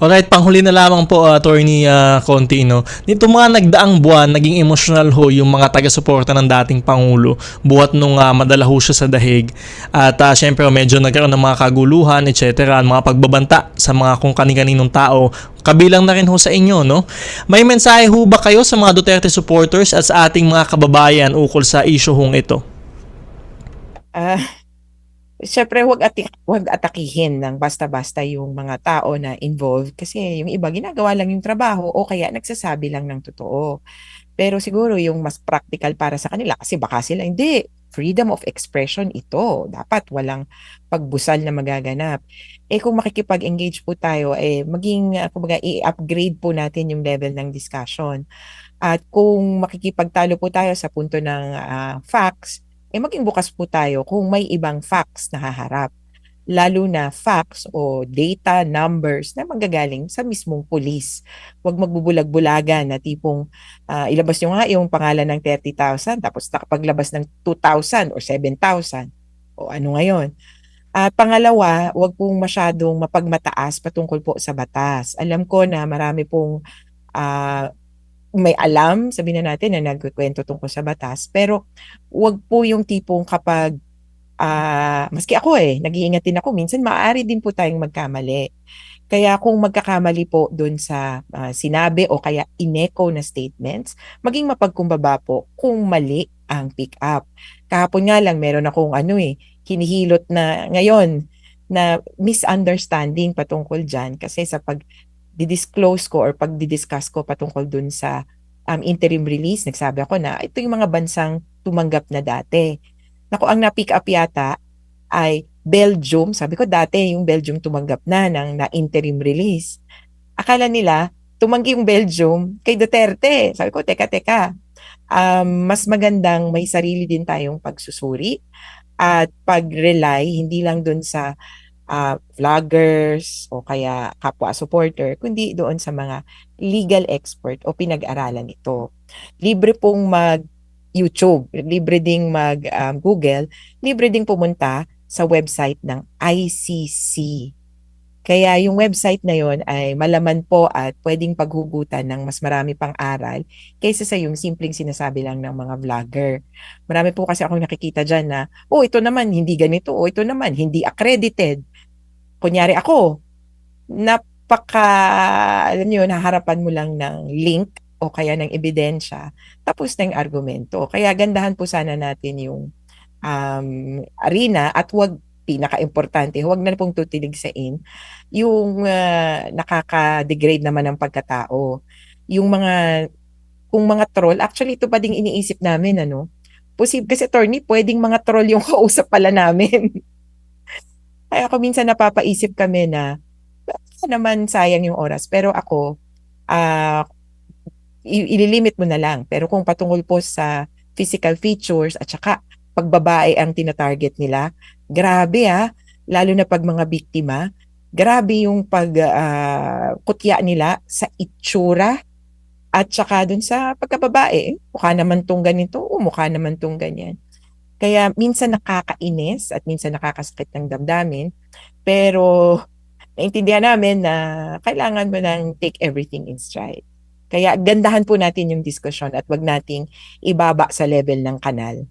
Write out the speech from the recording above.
Alright, panghuli na lamang po, uh, Attorney uh, Conti, no? Nito mga nagdaang buwan, naging emotional ho yung mga taga-suporta ng dating Pangulo buhat nung uh, madala ho siya sa dahig. At uh, syempre, medyo nagkaroon ng mga kaguluhan, etc. Mga pagbabanta sa mga kung kani-kaninong tao. Kabilang na rin ho sa inyo, no? May mensahe ho ba kayo sa mga Duterte supporters at sa ating mga kababayan ukol sa issue hong ito? Ah, Siyempre, huwag, ati- huwag atakihin ng basta-basta yung mga tao na involved kasi yung iba ginagawa lang yung trabaho o kaya nagsasabi lang ng totoo. Pero siguro yung mas practical para sa kanila kasi baka sila hindi. Freedom of expression ito. Dapat walang pagbusal na magaganap. Eh kung makikipag-engage po tayo, eh maging, uh, kumbaga, i-upgrade po natin yung level ng discussion. At kung makikipagtalo po tayo sa punto ng uh, facts, eh maging bukas po tayo kung may ibang facts na haharap. Lalo na facts o data, numbers na manggagaling sa mismong pulis. Huwag magbubulag-bulagan na tipong uh, ilabas nyo nga yung pangalan ng 30,000 tapos nakapaglabas ng 2,000 or 7,000 o ano ngayon. Uh, pangalawa, huwag pong masyadong mapagmataas patungkol po sa batas. Alam ko na marami pong uh, may alam, sabihin na natin na nagkukwento tungkol sa batas, pero wag po yung tipong kapag uh, maski ako eh, nag-iingat din ako, minsan maaari din po tayong magkamali. Kaya kung magkakamali po doon sa uh, sinabi o kaya ineko na statements, maging mapagkumbaba po kung mali ang pick up. Kahapon nga lang meron akong ano eh, hinihilot na ngayon na misunderstanding patungkol dyan kasi sa pag di-disclose ko or pag di-discuss ko patungkol dun sa um, interim release, nagsabi ako na ito yung mga bansang tumanggap na dati. Naku, ang na-pick up yata ay Belgium. Sabi ko dati yung Belgium tumanggap na ng na interim release. Akala nila tumanggi yung Belgium kay Duterte. Sabi ko, teka, teka. Um, mas magandang may sarili din tayong pagsusuri at pag-rely hindi lang dun sa uh, vloggers o kaya kapwa supporter, kundi doon sa mga legal expert o pinag-aralan ito. Libre pong mag YouTube, libre ding mag um, Google, libre ding pumunta sa website ng ICC. Kaya yung website na yon ay malaman po at pwedeng paghugutan ng mas marami pang aral kaysa sa yung simpleng sinasabi lang ng mga vlogger. Marami po kasi akong nakikita dyan na, oh ito naman hindi ganito, oh ito naman hindi accredited kunyari ako, napaka, alam niyo, naharapan mo lang ng link o kaya ng ebidensya, tapos na yung argumento. Kaya gandahan po sana natin yung um, arena at wag pinaka-importante, huwag na pong tutilig sa in, yung uh, nakaka-degrade naman ng pagkatao. Yung mga, kung mga troll, actually ito pa ding iniisip namin, ano, posible kasi attorney, pwedeng mga troll yung kausap pala namin. Kaya ako minsan napapaisip kami na naman sayang yung oras. Pero ako, uh, ililimit mo na lang. Pero kung patungkol po sa physical features at saka pagbabae ang tinatarget nila, grabe ah, lalo na pag mga biktima, grabe yung pag uh, kutya nila sa itsura at saka dun sa pagkababae. Mukha naman tong ganito, o mukha naman tong ganyan. Kaya minsan nakakainis at minsan nakakasakit ng damdamin. Pero naintindihan namin na kailangan mo nang take everything in stride. Kaya gandahan po natin yung diskusyon at wag nating ibaba sa level ng kanal.